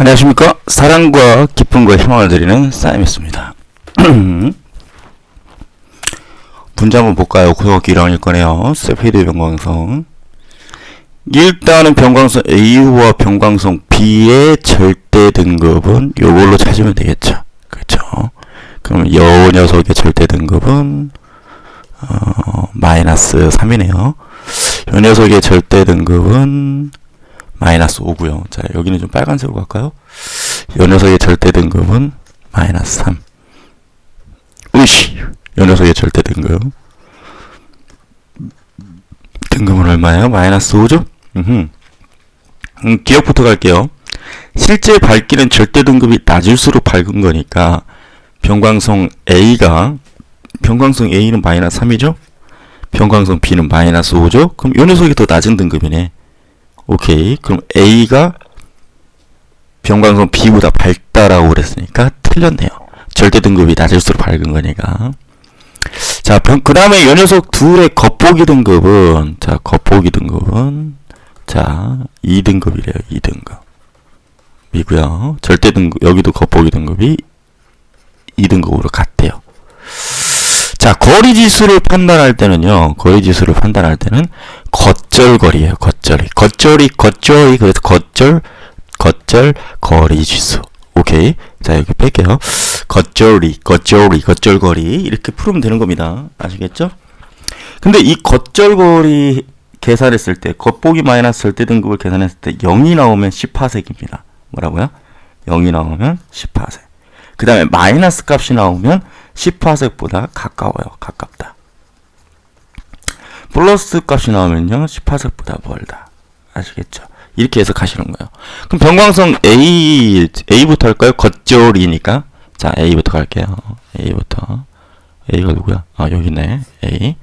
안녕하십니까? 사랑과 기쁨과 희망을 드리는 사임이었습니다. 문제 한번 볼까요? 고등학교 1학년 거네요. 세피드 변광성. 일단은 변광성 A와 변광성 B의 절대 등급은 요걸로 찾으면 되겠죠. 그렇죠? 그럼 여 녀석의 절대 등급은 어, 마이너스 3이네요. 요 녀석의 절대 등급은 마이너스 5고요. 자, 여기는 좀 빨간색으로 갈까요? 요 녀석의 절대 등급은 마이너스 3. 으이씨! 요 녀석의 절대 등급. 등급은 얼마예요? 마이너스 5죠? 음흠. 음, 기억부터 갈게요. 실제 밝기는 절대 등급이 낮을수록 밝은 거니까 변광성 A가 변광성 A는 마이너스 3이죠? 변광성 B는 마이너스 5죠? 그럼 요 녀석이 더 낮은 등급이네. 오케이. 그럼 A가 변광성 B보다 밝다라고 그랬으니까 틀렸네요. 절대 등급이 낮을수록 밝은 거니까. 자, 그 다음에 요 녀석 둘의 겉보기 등급은, 자, 겉보기 등급은, 자, 2등급이래요, 2등급. 이고요 절대 등급, 여기도 겉보기 등급이 2등급으로 같대요. 자, 거리 지수를 판단할 때는요, 거리 지수를 판단할 때는 겉절거리예요, 겉절이. 겉절이, 겉절이, 그래서 겉절, 겉절, 거리 지수. 오케이. 자, 여기 뺄게요. 겉절이, 겉절이, 겉절거리. 이렇게 풀으면 되는 겁니다. 아시겠죠? 근데 이 겉절거리 계산했을 때, 겉보기 마이너스 절대 등급을 계산했을 때 0이 나오면 10파색입니다. 뭐라고요? 0이 나오면 10파색. 그 다음에 마이너스 값이 나오면 10파색보다 가까워요. 가깝다. 플러스 값이 나오면요. 10파색보다 멀다. 아시겠죠? 이렇게 해서 가시는 거예요. 그럼 변광성 A, A부터 할까요? 겉절이니까. 자, A부터 갈게요. A부터. A가 누구야? 아, 여기 있네. A.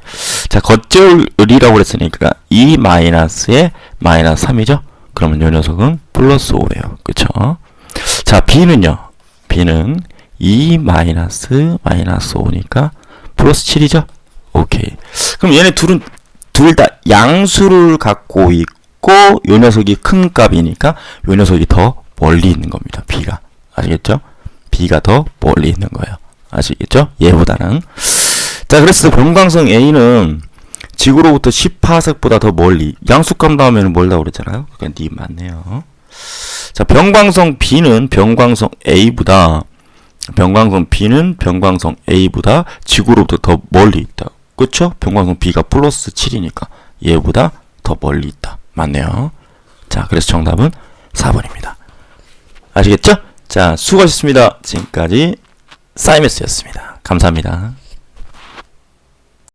자, 겉절이라고 그랬으니까 2 마이너스에 마이너스 3이죠? 그러면 이 녀석은 플러스 5래요. 그쵸? 자, B는요. B는 2 마이너스 마이너스 5니까 플러스 7이죠? 오케이. 그럼 얘네 둘은 둘 다 양수를 갖고 있고 요 녀석이 큰 값이니까 요 녀석이 더 멀리 있는 겁니다. B가. 아시겠죠? B가 더 멀리 있는 거예요. 아시겠죠? 얘보다는. 자, 그래서 변광성 A는 지구로부터 10파색보다 더 멀리 양수값 나오면 멀다고 그랬잖아요. 그러니까 니 맞네요. 자, 변광성 B는 변광성 A보다 변광성 B는 변광성 A보다 지구로부터 더 멀리 있다. 그쵸? 변광성 B가 플러스 7이니까 얘보다 더 멀리 있다. 맞네요. 자, 그래서 정답은 4번입니다. 아시겠죠? 자, 수고하셨습니다. 지금까지 사이메스였습니다. 감사합니다.